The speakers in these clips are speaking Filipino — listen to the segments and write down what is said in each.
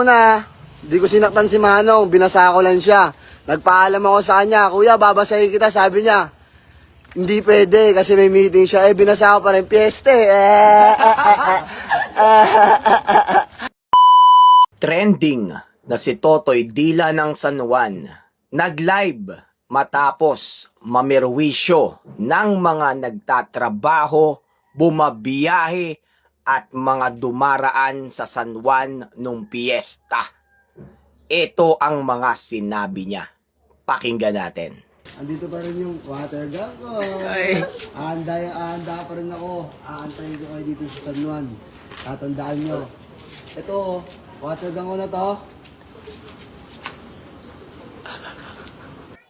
una, di ko sinaktan si Manong, binasa ko lang siya. Nagpaalam ako sa kanya, kuya, babasahin kita, sabi niya. Hindi pwede kasi may meeting siya. Eh, binasa ko pa rin, piyeste. Trending na si Totoy Dila ng San Juan nag-live matapos mamirwisyo ng mga nagtatrabaho, bumabiyahe at mga dumaraan sa San Juan nung piyesta. Ito ang mga sinabi niya. Pakinggan natin. Andito pa rin yung water gun ko. Aanda, aanda pa rin ako. Aantayin ko kayo dito sa San Juan. Tatandaan nyo. Ito, water gun ko na to.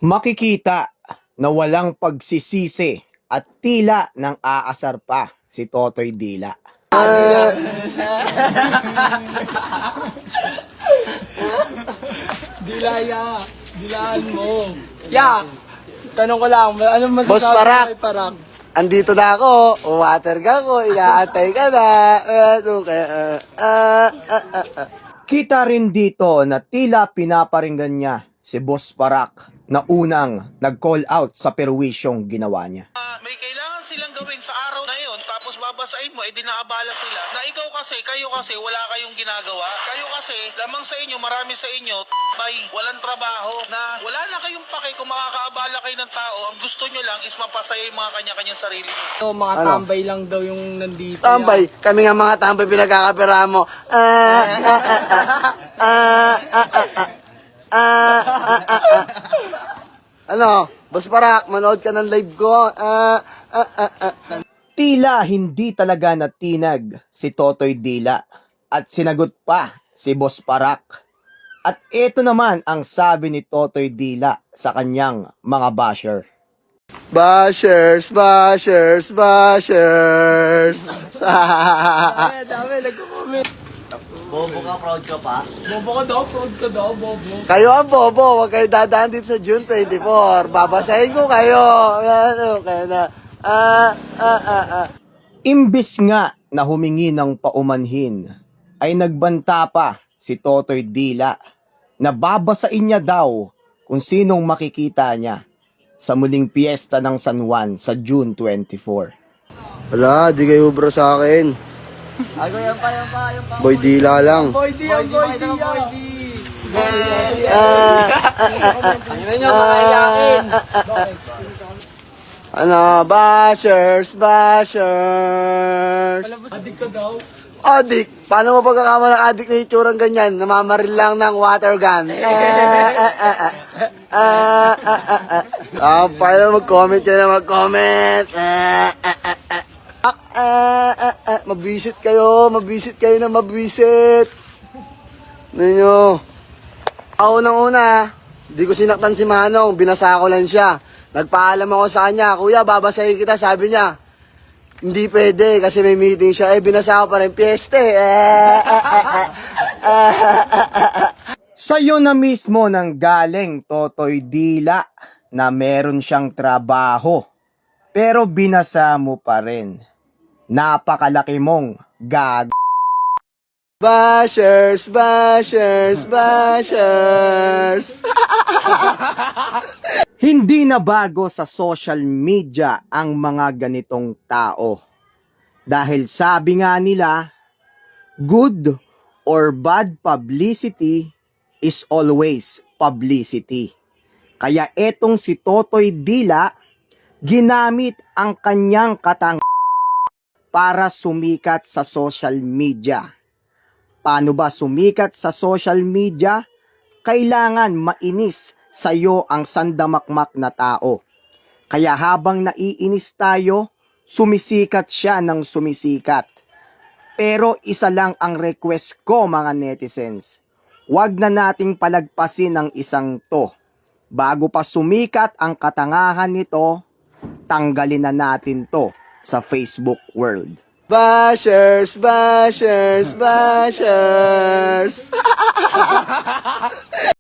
Makikita na walang pagsisisi at tila ng aasar pa si Totoy Dila. Dilaya, dilaan mo. Ya, tanong ko lang, ano masasabi Boss Parak. kay Parak? Andito na ako. Water gun ko. Inaantay ka na. Ano kaya? Ah, ah, ah, ah. Kita rin dito na tila pinaparinggan niya si Boss Parak na unang nag-call out sa perwisyong ginawa niya. Ah, may kailangan silang gawin sa araw babasahin mo, edi naabala sila na ikaw kasi, kayo kasi, wala kayong ginagawa. Kayo kasi, lamang sa inyo, marami sa inyo, may walang trabaho na wala na kayong pake kung makakaabala kayo ng tao. Ang gusto nyo lang is mapasaya yung mga kanya-kanyang sarili nyo. So, mga Ano? tambay lang daw yung nandito. Tambay. Kami nga mga tambay pinagkakapira mo. Ah, ah, ah, ah. Ah, ah, ah, ah. Ah, ah, ah, ah. Ano? Boss Parak, manood ka ng live ko. Ah, ah, ah, ah. Tila hindi talaga natinag si Totoy Dila at sinagot pa si Boss Parak. At ito naman ang sabi ni Totoy Dila sa kanyang mga basher. Bashers, bashers, bashers. Ay, dami, nagko-comment. Bobo ka, proud ka pa? Bobo ka daw, proud ka daw, bobo. Kayo ang bobo, huwag kayo dadaan dito sa June 24. Babasahin ko kayo. Ano, kaya na. Ah, ah, ah, ah. Imbis nga na humingi ng paumanhin, ay nagbanta pa si Totoy Dila na babasain niya daw kung sinong makikita niya sa muling piyesta ng San Juan sa June 24. Wala, di kayo ubra sa akin. Boy Dila lang. Boy D, ang boy D, boy D. Ah, Ano nyo, mga iyakin. Ano, bashers, bashers. Adik ka daw. Adik, paano mo pagkakama ng adik na itsurang ganyan? Namamaril lang ng water gun. Ah, ah, ah, ah. Ah, ah, ah, ah. Ah, paano mag-comment ka na mag-comment? Ah, ah, ah, ah. Ah, ah, ah, ah. Mabisit kayo, mabisit kayo na mabisit. Ninyo. Ako nang una, di ko sinaktan si Manong, binasa ko lang siya. Nagpaalam ako sa kanya, kuya, babasahin kita, sabi niya. Hindi pwede kasi may meeting siya. Eh, binasa ko pa rin, piyeste. Eh, eh, eh, eh. Sa'yo na mismo nang galing Totoy Dila na meron siyang trabaho pero binasa mo pa rin. Napakalaki mong gag. Bashers, bashers, bashers. Hindi na bago sa social media ang mga ganitong tao. Dahil sabi nga nila, good or bad publicity is always publicity. Kaya etong si Totoy Dila, ginamit ang kanyang katang para sumikat sa social media. Paano ba sumikat sa social media? Kailangan mainis sa'yo ang sandamakmak na tao. Kaya habang naiinis tayo, sumisikat siya ng sumisikat. Pero isa lang ang request ko mga netizens. Huwag na nating palagpasin ang isang to. Bago pa sumikat ang katangahan nito, tanggalin na natin to sa Facebook world. Bashers, bashers, bashers.